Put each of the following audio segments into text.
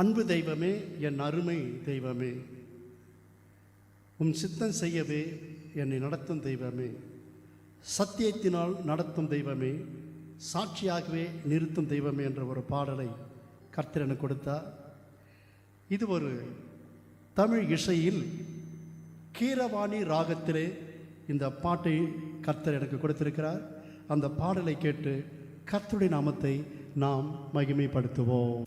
அன்பு தெய்வமே என் அருமை தெய்வமே. உம் சித்தம் செய்யவே என்னை நடத்தும் தெய்வமே. சத்தியத்தினால் நடத்தும் தெய்வமே. சாட்சியாகவே நிறுத்தும் தெய்வமே என்ற ஒரு பாடலை கர்த்தர் எனக்கு கொடுத்தார். இது ஒரு தமிழ் இசையில் கீரவாணி ராகத்திலே இந்த பாட்டை கர்த்தர் எனக்கு கொடுத்திருக்கிறார். அந்த பாடலை கேட்டு கர்த்தருடைய நாமத்தை நாம் மகிமைப்படுத்துவோம்.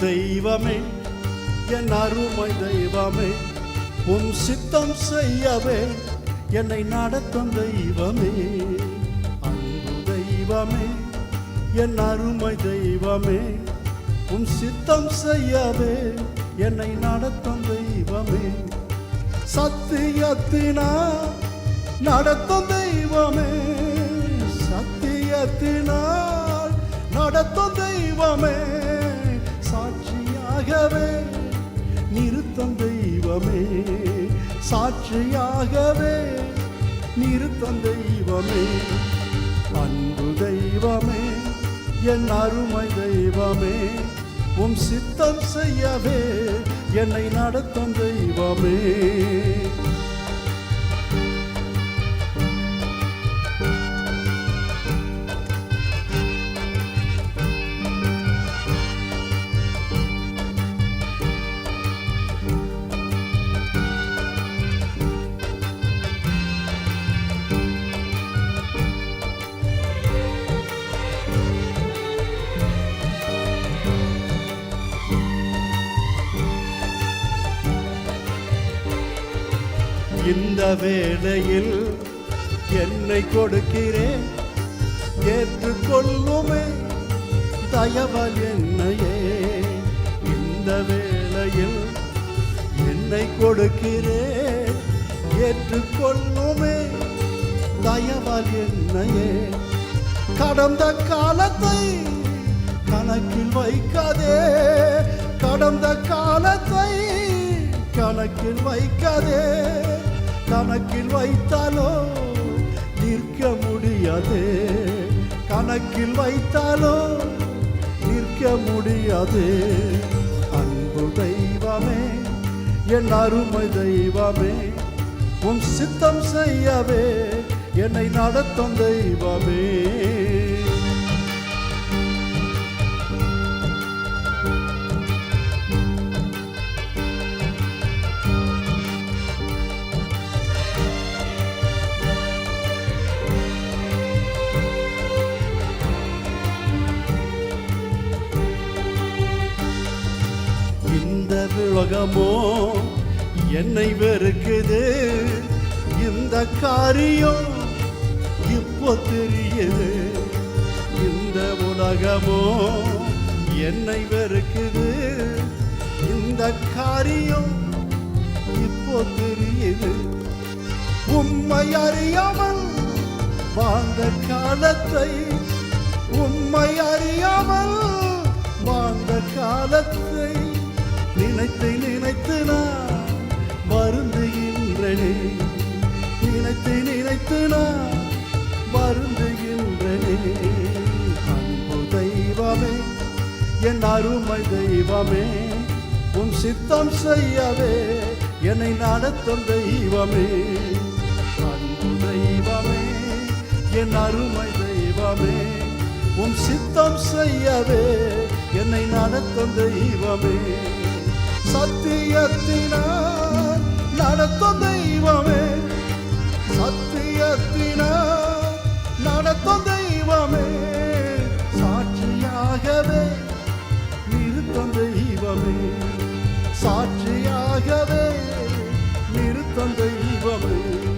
தெய்வமே என் அருமை தெய்வமே உன் சித்தம் செய்யவே என்னை நடத்தும் தெய்வமே. அன்பு தெய்வமே என் அருமை தெய்வமே உன் சித்தம் செய்யவே என்னை நடத்தும் தெய்வமே. சத்தியத்தினா நடத்தும் தெய்வமே சத்தியத்தினால் நடத்தும் தெய்வமே. சாட்சியாகவே நிறுத்தம் தெய்வமே. சாட்சியாகவே நிறுத்தம் தெய்வமே. அன்பு தெய்வமே என் அருமை தெய்வமே. உம் சித்தம் செய்யவே என்னை நடத்தும் தெய்வமே. இந்த வேளையில் என்னை கொடுக்கிறேன். ஏற்றுக்கொள்ளுமே தயவல் என்னையே. இந்த வேளையில் என்னை கொடுக்கிறேன். ஏற்றுக்கொள்ளுமே தயவல் என்னையே. கடந்த காலத்தை கணக்கில் வைக்காதே. கடந்த காலத்தை கணக்கில் வைக்காதே. கணக்கில் வைத்தாலோ நிற்க முடியாது. கணக்கில் வைத்தாலோ நிற்க முடியாது. அன்பு தெய்வமே என் அருமை தெய்வமே உன் சித்தம் செய்யவே என்னை நடத்தும் தெய்வமே. உலகமோ? என்னை வெறுக்குது. இந்த காரியம் இப்போ தெரியுது. இந்த உலகமோ? என்னை வெறுக்குது. இந்த காரியம் இப்போ தெரியுது. உம்மை அறியாமல் வாழ்ந்த காலத்தை உண்மை அறியாமல் வாழ்ந்த காலத்தை நினைத்து நினைத்து நான் வருந்துகின்றனே நினைத்து நினைத்து நான் வருந்துகின்றனே அன்பு தெய்வமே என் அருமை தெய்வமே உன் சித்தம் செய்யவே என்னை நடத்தும் தெய்வமே. அன்பு தெய்வமே என் அருமை தெய்வமே உன் சித்தம் செய்யவே என்னை நடத்தும் தெய்வமே. சத்தியத்தினால் நடத்தும் தெய்வமே. சத்தியத்தினால் நடத்தும் தெய்வமே. சாட்சியாகவே நிறுத்தம் தெய்வமே. சாட்சியாகவே நிறுத்தம் தெய்வமே.